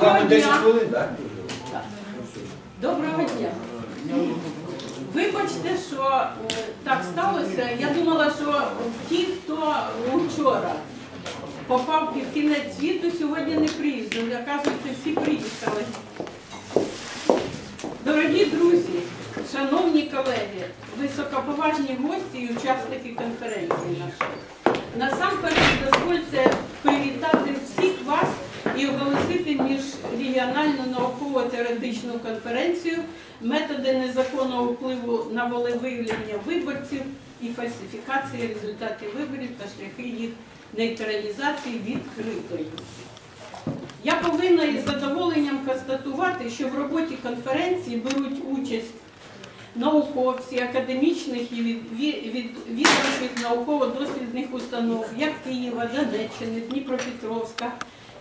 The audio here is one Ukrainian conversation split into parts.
Доброго дня. Доброго дня. Вибачте, що е, так сталося. Я думала, що ті, хто вчора попав під кінець світу, сьогодні не приїздили. Оказується, всі приїхали. Дорогі друзі, шановні колеги, високоповажні гості і учасники конференції нашої. Міжрегіональну науково-теоретичну конференцію методи незаконного впливу на волевиявлення виборців і фальсифікації результатів виборів та шляхи їх нейтралізації відкритою. Я повинна із задоволенням констатувати, що в роботі конференції беруть участь науковці академічних і від, від, від, відомчих науково-дослідних установ, як Києва, Донеччини, Дніпропетровська,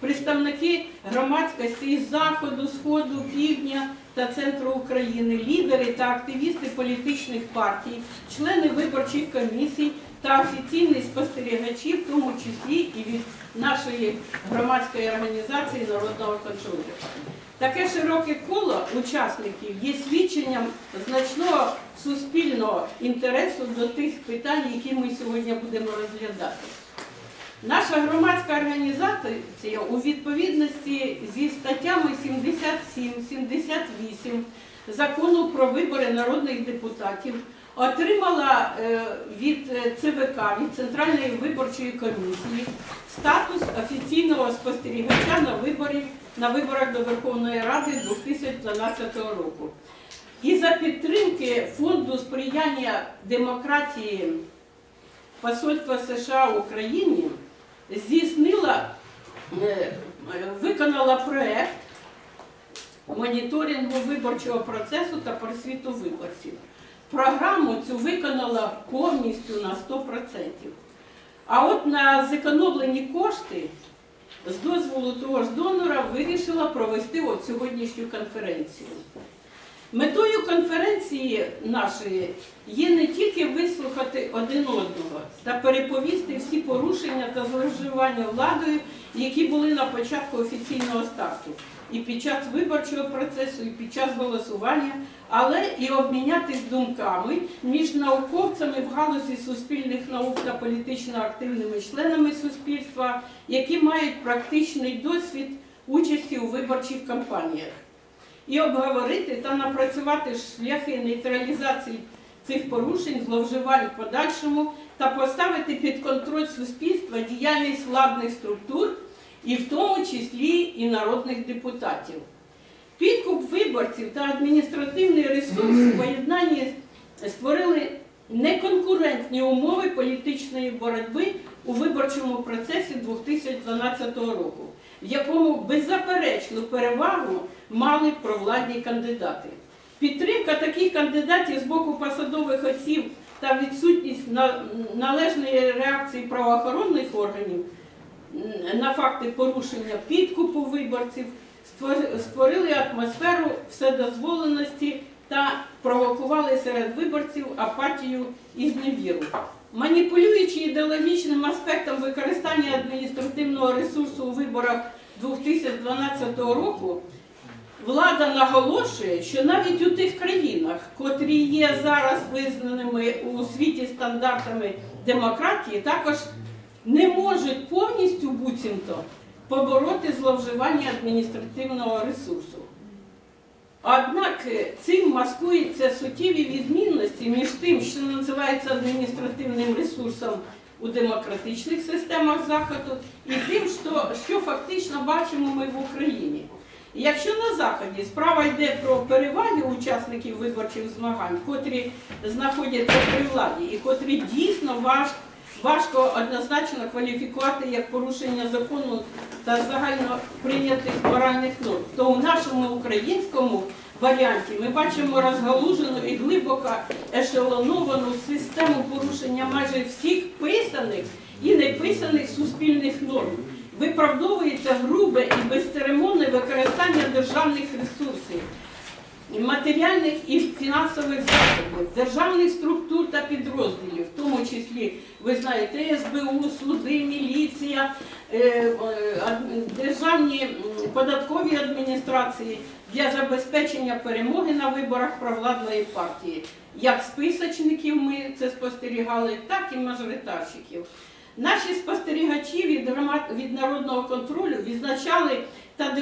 представники громадськості із Заходу, Сходу, Півдня та центру України, лідери та активісти політичних партій, члени виборчих комісій та офіційні спостерігачі, в тому числі і від нашої громадської організації народного контролю. Таке широке коло учасників є свідченням значного суспільного інтересу до тих питань, які ми сьогодні будемо розглядати. Наша громадська організація у відповідності зі статтями 77-78 закону про вибори народних депутатів отримала е, від е, ЦВК, від Центральної виборчої комісії, статус офіційного спостерігача на виборі на виборах до Верховної Ради 2012 року. І за підтримки фонду сприяння демократії Посольства США в Україні здійснила, е, виконала проект моніторингу виборчого процесу та просвіту виборців. Програму цю виконала повністю на 100%. А от на зекономлені кошти з дозволу того ж донора вирішила провести от сьогоднішню конференцію. Метою конференції нашої є не тільки вислухати один одного та переповісти всі порушення та зловживання владою, які були на початку офіційного старту, і під час виборчого процесу, і під час голосування, але і обмінятись думками між науковцями в галузі суспільних наук та політично активними членами суспільства, які мають практичний досвід участі у виборчих кампаніях і обговорити та напрацювати шляхи нейтралізації цих порушень, зловживань в подальшому та поставити під контроль суспільства діяльність владних структур і в тому числі і народних депутатів. Підкуп виборців та адміністративний ресурс в поєднанні створили неконкурентні умови політичної боротьби у виборчому процесі 2012 року, в якому беззаперечну перевагу мали провладні кандидати. Підтримка таких кандидатів з боку посадових осіб та відсутність належної реакції правоохоронних органів на факти порушення підкупу виборців створ- створили атмосферу вседозволеності та провокували серед виборців апатію і зневіру. Маніпулюючи ідеологічним аспектом використання адміністративного ресурсу у виборах 2012 року, влада наголошує, що навіть у тих країнах, котрі є зараз визнаними у світі стандартами демократії, також не можуть повністю буцімто побороти зловживання адміністративного ресурсу. Однак е, цим маскуються суттєві відмінності між тим, що називається адміністративним ресурсом у демократичних системах Заходу, і тим, що, що фактично бачимо ми в Україні. Якщо на Заході справа йде про переваги учасників виборчих змагань, котрі знаходяться при владі і котрі дійсно важ, важко однозначно кваліфікувати як порушення закону та загально прийнятих моральних норм, то у нашому українському варіанті ми бачимо розгалужену і глибоко ешелоновану систему порушення майже всіх писаних і неписаних суспільних норм. Виправдовується грубе і безцеремонне використання державних ресурсів, матеріальних і фінансових засобів, державних структур та підрозділів, в тому числі, ви знаєте, СБУ, суди, міліція, е, державні податковій адміністрації для забезпечення перемоги на виборах провладної партії. Як списочників ми це спостерігали, так і мажоритарщиків. Наші спостерігачі від народного контролю відзначали та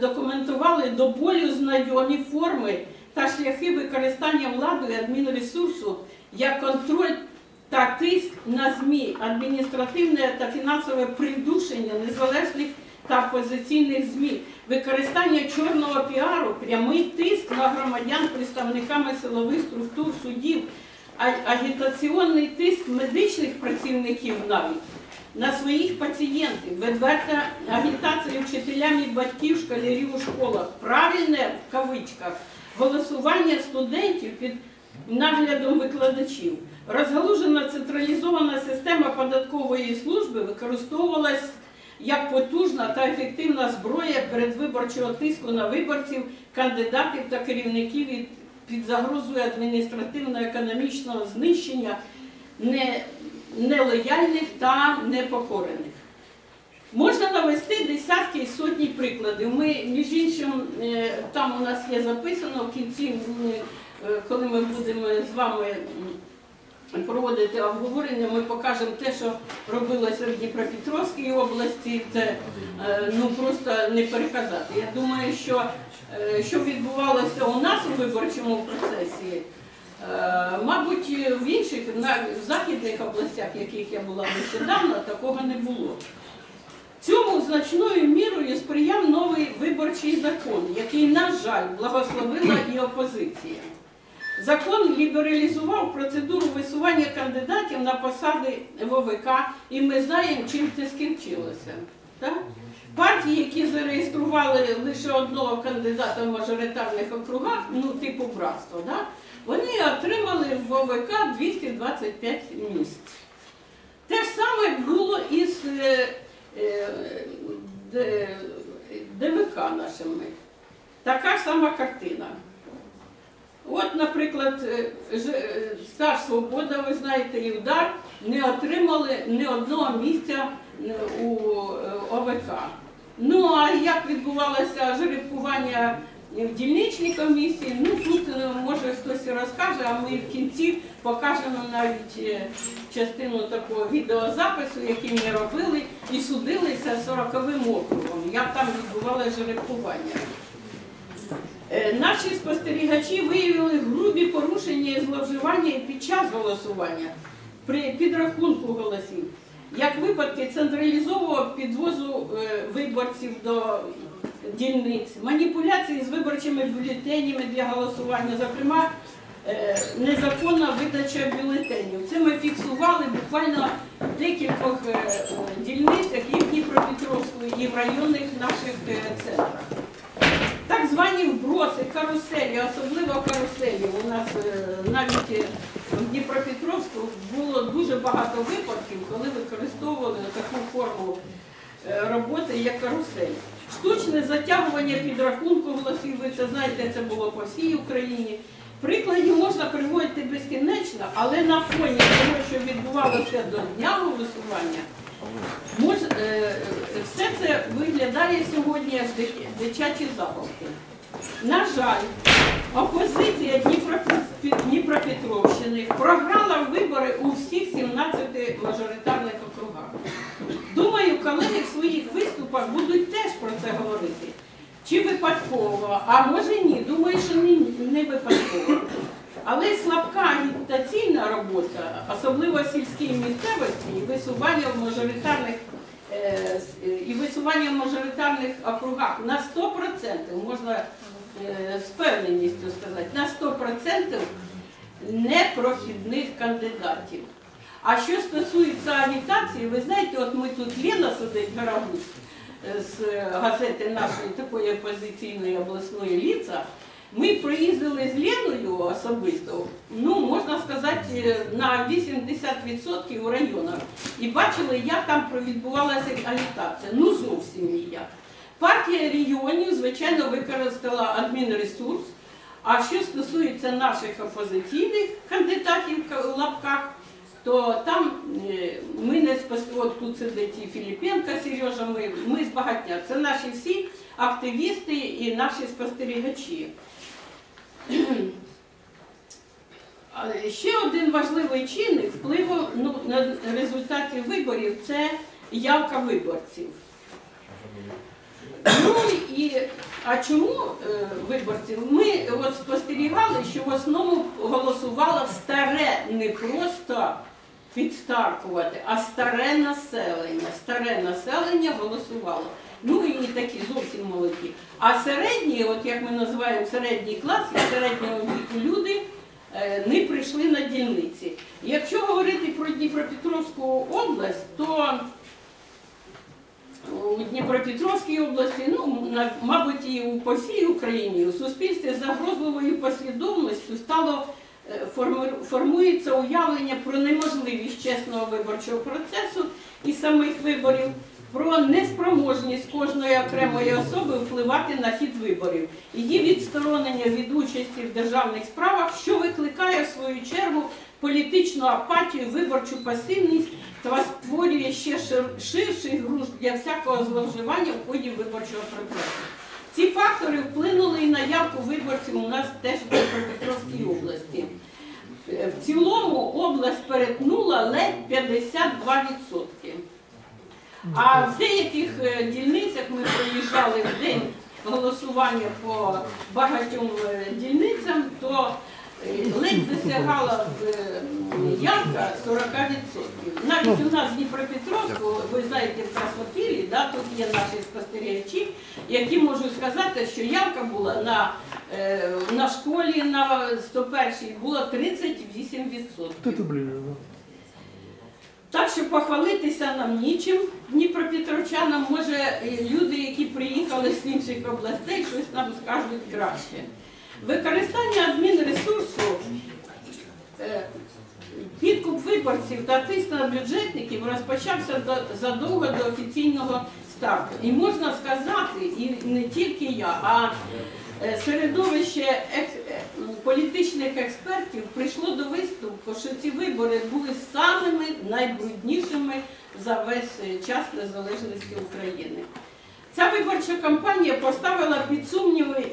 документували до болю знайомі форми та шляхи використання владою адмінресурсу як контроль та тиск на ЗМІ, адміністративне та фінансове придушення незалежних та опозиційних ЗМІ, використання чорного піару, прямий тиск на громадян представниками силових структур судів, агітаційний тиск медичних працівників навіть на своїх пацієнтів, відверта агітація вчителям і батьків, школярів у школах, правильне в кавичках голосування студентів під наглядом викладачів. Розгалужена централізована система податкової служби використовувалась як потужна та ефективна зброя передвиборчого тиску на виборців, кандидатів та керівників під загрозою адміністративно-економічного знищення не- нелояльних та непокорених. Можна навести десятки і сотні прикладів. Ми, між іншим, е, там у нас є записано в кінці, е, коли ми будемо з вами проводити обговорення, ми покажемо те, що робилося в Дніпропетровській області. Це е, ну просто не переказати. Я думаю, що що відбувалося у нас у виборчому процесі. Е, Мабуть, в інших в західних областях, в яких я була нещодавно, такого не було. Цьому значною мірою сприяв новий виборчий закон, який, на жаль, благословила і опозиція. Закон лібералізував процедуру висування кандидатів на посади ВОВК, і ми знаємо, чим це скінчилося. Так? Партії, які зареєстрували лише одного кандидата в мажоритарних округах, ну типу братство, да? Вони отримали в ВОВК 225 місць. Те ж саме було і з е, е, ДВК нашими. Така сама картина. От, наприклад, е, Стар Свобода, ви знаєте, і удар не отримали ні одного місця у ОВК. Ну а як відбувалося жеребкування в дільничній комісії, ну тут е, може хтось розкаже, а ми в кінці покажемо навіть е, частину такого відеозапису, який ми робили, і судилися з 40-м округом, як там відбувалося жеребкування. Е, Наші спостерігачі виявили грубі порушення і зловживання під час голосування при підрахунку голосів, як випадки централізованого підвозу виборців до дільниць, маніпуляції з виборчими бюлетенями для голосування, зокрема е, незаконна видача бюлетенів. Це ми фіксували буквально в декількох е, дільницях і в Дніпропетровську, і в районних наших е, центрах. Так звані вброси, каруселі, особливо каруселі. У нас навіть в Дніпропетровську було дуже багато випадків, коли використовували таку форму роботи, як карусель. Штучне затягування підрахунку голосів, ви це знаєте, це було по всій Україні. Прикладів можна приводити безкінечно, але на фоні того, що відбувалося до дня голосування, Мож, е, все це виглядає сьогодні як дитячі забавки. На жаль, опозиція Дніпропетровщини програла вибори у всіх 17 мажоритарних округах. Думаю, колеги в своїх виступах будуть теж про це говорити. Чи випадково, а може ні, думаю, що не, випадково. Але слабка агітаційна робота, особливо в сільській місцевості, і висування в мажоритарних е, е, і висування в мажоритарних округах на 100%, можна е, з певненістю сказати, на 100% непрохідних кандидатів. А що стосується агітації, ви знаєте, от ми тут Лена сидить Гарагус е, з газети нашої такої опозиційної обласної ліца. Ми проїздили з Леною особисто, ну можна сказати, е, на 80% у районах і бачили, як там відбувалася агітація. Ну зовсім ніяк. Партія регіонів, звичайно, використала адмінресурс. А що стосується наших опозиційних кандидатів в лапках, то там е, ми не спос... От тут сидить і Філіпенко, Сережа, ми, ми з багатня. Це наші всі активісти і наші спостерігачі. Ще один важливий чинник впливу ну, на результати виборів це явка виборців. Ну і а чому е, виборців? Ми от спостерігали, що в основному голосувало старе, не просто підстаркувати, а старе населення. Старе населення голосувало. Ну і такі зовсім молоді. А середні, от як ми називаємо середній клас і середнього віку люди е, не прийшли на дільниці. Якщо говорити про Дніпропетровську область, то у Дніпропетровській області, ну, мабуть, і по всій Україні у суспільстві загрозливою послідовністю стало формується уявлення про неможливість чесного виборчого процесу і самих виборів, про неспроможність кожної окремої особи впливати на хід виборів, її відсторонення від участі в державних справах, що викликає в свою чергу політичну апатію, виборчу пасивність та створює ще ширший груз для всякого зловживання в ході виборчого процесу. Ці фактори вплинули і на явку виборців у нас теж в Дніпропетровській області. В цілому область перетнула ледь 52%. А в деяких е, дільницях ми проїжджали в день голосування по багатьом е, дільницям, то е, ледь досягала явка 40%. Навіть у нас в Дніпропетровську, ви знаєте, в Красотилі, да, тут є наші спостерігачі, які можуть сказати, що явка була на, на школі на 101-й було 38%. Это ближе. Так що похвалитися нам нічим дніпропетровчанам, може люди, які приїхали з інших областей, щось нам скажуть краще. Використання адмінресурсу, е, підкуп виборців та тиск на бюджетників розпочався до- задовго до офіційного старту. І можна сказати, і не тільки я, а е, середовище екс- е, політичних експертів прийшло до висновку, що ці вибори були самими найбруднішими за весь е, час незалежності України. Ця виборча кампанія поставила під сумніви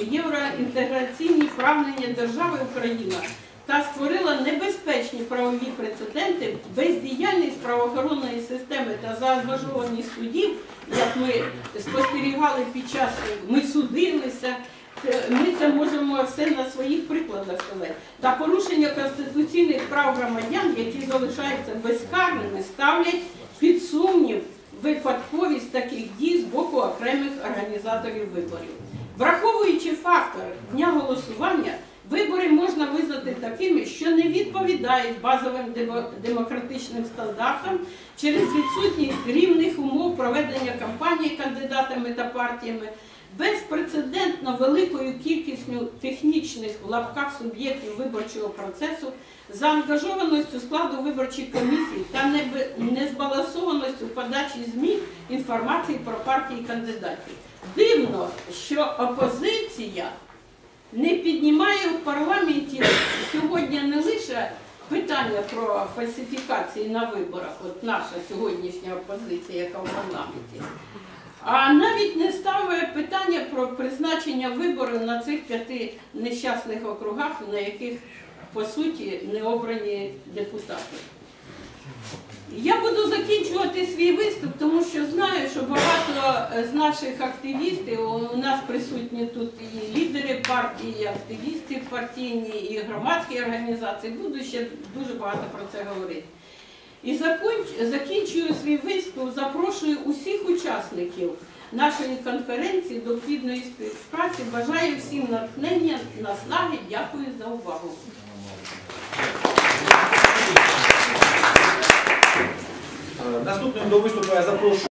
євроінтеграційні прагнення держави Україна та створила небезпечні правові прецеденти, бездіяльність правоохоронної системи та заангажованість судів, як ми спостерігали під час, ми судилися. Е, Ми це можемо все на своїх прикладах сказати. Та порушення конституційних прав громадян, які залишаються безкарними, ставлять під сумнів випадковість таких дій з боку окремих організаторів виборів. Враховуючи фактор дня голосування, вибори можна визнати такими, що не відповідають базовим демократичним стандартам через відсутність рівних умов проведення кампанії кандидатами та партіями, безпрецедентно великою кількістю технічних в лапках суб'єктів виборчого процесу, заангажованістю складу виборчих комісій та незбалансованістю подачі ЗМІ інформації про партії кандидатів. Дивно, що опозиція не піднімає парламенті сьогодні не лише питання про фальсифікації на виборах, от наша сьогоднішня опозиція, яка в парламенті, а навіть не ставить питання про призначення виборів на цих п'яти нещасних округах, на яких по суті не обрані депутати. Я буду закінчувати свій виступ, тому що знаю, що багато з наших активістів, у нас присутні тут і лідери партії, і активісти партійні, і громадські організації. Буду ще дуже багато про це говорити. І закінчую свій виступ, запрошую усіх учасників нашої конференції до плідної співпраці. Бажаю всім натхнення, наснаги. Дякую за увагу. Наступним до виступу я запрошую.